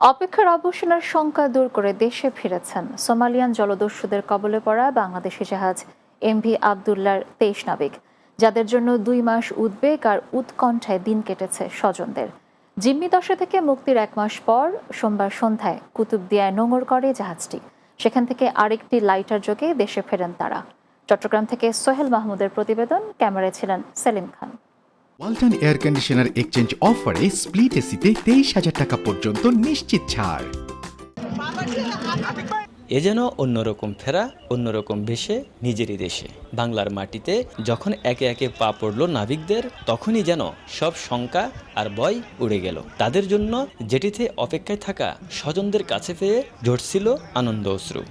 অপেক্ষার অবসানের শঙ্কা দূর করে দেশে ফিরেছেন সোমালিয়ান জলদস্যুদের কবলে পড়া বাংলাদেশি জাহাজ এমভি আবদুল্লার তেইশ নাবিক, যাদের জন্য দুই মাস উদ্বেগ আর উৎকণ্ঠায় দিন কেটেছে স্বজনদের। জিম্মি দশা থেকে মুক্তির এক মাস পর সোমবার সন্ধ্যায় কুতুবদিয়ায় নোঙর করে জাহাজটি। সেখান থেকে আরেকটি লাইটার যোগে দেশে ফেরেন তারা। চট্টগ্রাম থেকে সোহেল মাহমুদের প্রতিবেদন, ক্যামেরায় ছিলেন Selim Khan. Walton air conditioner exchange অফারে স্প্লিট এসিতে তেইশ হাজার টাকা পর্যন্ত নিশ্চিত ছাড়। এ যেন অন্যরকম ফেরা, অন্যরকম ভেসে নিজেরই দেশে। বাংলার মাটিতে যখন একে একে পা পড়ল নাবিকদের, তখনই যেন সব শঙ্কা আর ভয় উড়ে গেল। তাদের জন্য যেটিতে অপেক্ষায় থাকা স্বজনদের কাছে পেয়ে ঝরছিল আনন্দ অশ্রু।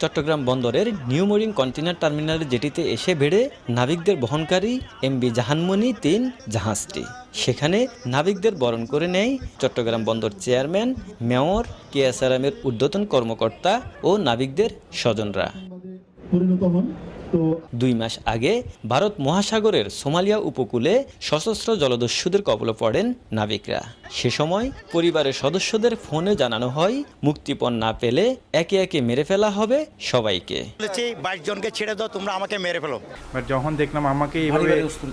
চট্টগ্রাম বন্দরের নিউ মোরিং কন্টেনার টার্মিনালের জেটিতে এসে ভেড়ে নাবিকদের বহনকারী এমবি জাহানমণি তিন জাহাজটি। সেখানে নাবিকদের বরণ করে নেয় চট্টগ্রাম বন্দর chairman, mayor K S R এমের ঊর্ধ্বতন কর্মকর্তা ও নাবিকদের স্বজনরা। দুই মাস আগে ভারত মহাসাগরের সোমালিয়া উপকূলে সশস্ত্র জলদস্যুদের কবলে পড়েন নাবিকরা। সে সময় পরিবারের সদস্যদের ফোনে জানানো হয় মুক্তিপণ না পেলে একে একে মেরে ফেলা হবে সবাইকে। বলেছি বাইশ জনকে ছেড়ে দাও তোমরা আমাকে মেরে ফেলো। যখন দেখলাম আমাকে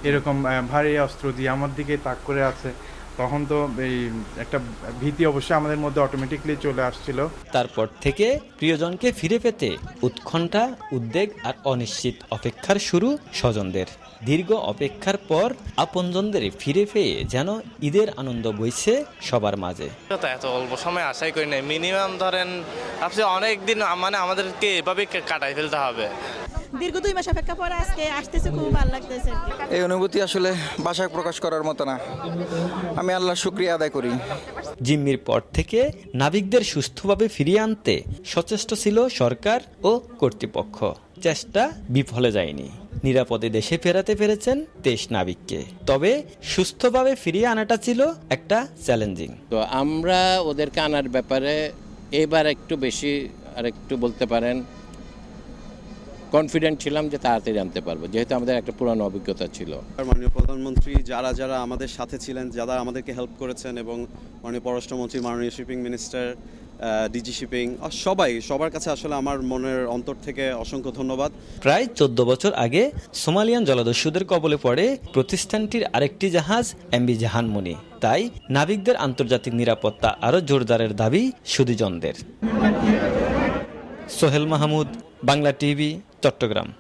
এরকম ভারী অস্ত্র দিয়ে আমার দিকে তাক করে আছে তখন তো এই একটা ভীতি অবশ্যই আমাদের মধ্যে অটোমেটিকলি চলে আসছিল। তারপর থেকে প্রিয়জনকে ফিরে পেতে উৎকণ্ঠা উদ্বেগ আর অনিশ্চিত অপেক্ষার শুরু স্বজনদের। দীর্ঘ অপেক্ষার পর আপনজনদের ফিরে পেয়ে যেন ঈদের আনন্দ বইছে সবার মাঝে। এত অল্প সময় আশাই করি নাই। মিনিমাম ধরেন আপনি অনেক দিন মানে আমাদেরকে এভাবে কাটাই ফেলতে হবে। দীর্ঘ দুই মাস অপেক্ষা পরে আজকে আসতেছে খুব ভালো লাগতেছে এই অনুভূতি আসলে ভাষায় প্রকাশ করার মতো না। আমি আল্লাহর শুক্রিয়া আদায় করি। জিম্মির পর থেকে নাবিকদের সুস্থভাবে ফিরিয়ে আনতে সচেষ্ট ছিল সরকার ও কর্তৃপক্ষ। চেষ্টা বিফলে যায়নি। নিরাপদে দেশে ফেরাতে পেরেছেন তেইশ নাবিককে। তবে সুস্থভাবে ফিরিয়ে আনাটা ছিল একটা চ্যালেঞ্জিং। তো আমরা ওদেরকে আনার ব্যাপারে এবার একটু বেশি আর একটু বলতে পারেন কনফিডেন্ট ছিলাম যে তাড়াতাড়ি আনতে পারব যেহেতু আমাদের একটা পুরানো অভিজ্ঞতা ছিল। মাননীয় প্রধানমন্ত্রী যারা যারা আমাদের সাথে ছিলেন যারা আমাদেরকে হেল্প করেছেন এবং মাননীয় পররাষ্ট্রমন্ত্রী মাননীয় শিপিং মিনিস্টার ডিজি শিপিং সবাই সবার কাছে আসলে আমার মনের অন্তর থেকে অসংখ্য ধন্যবাদ। প্রায় চোদ্দ বছর আগে সোমালিয়ান জলদস্যুদের কবলে পড়ে প্রতিষ্ঠানটির আরেকটি জাহাজ এমবি জাহানমণি তাই নাবিকদের আন্তর্জাতিক নিরাপত্তা আরও জোরদারের দাবি সুদীজনদের। সোহেল মাহমুদ বাংলা টিভি। চট্টগ্রাম।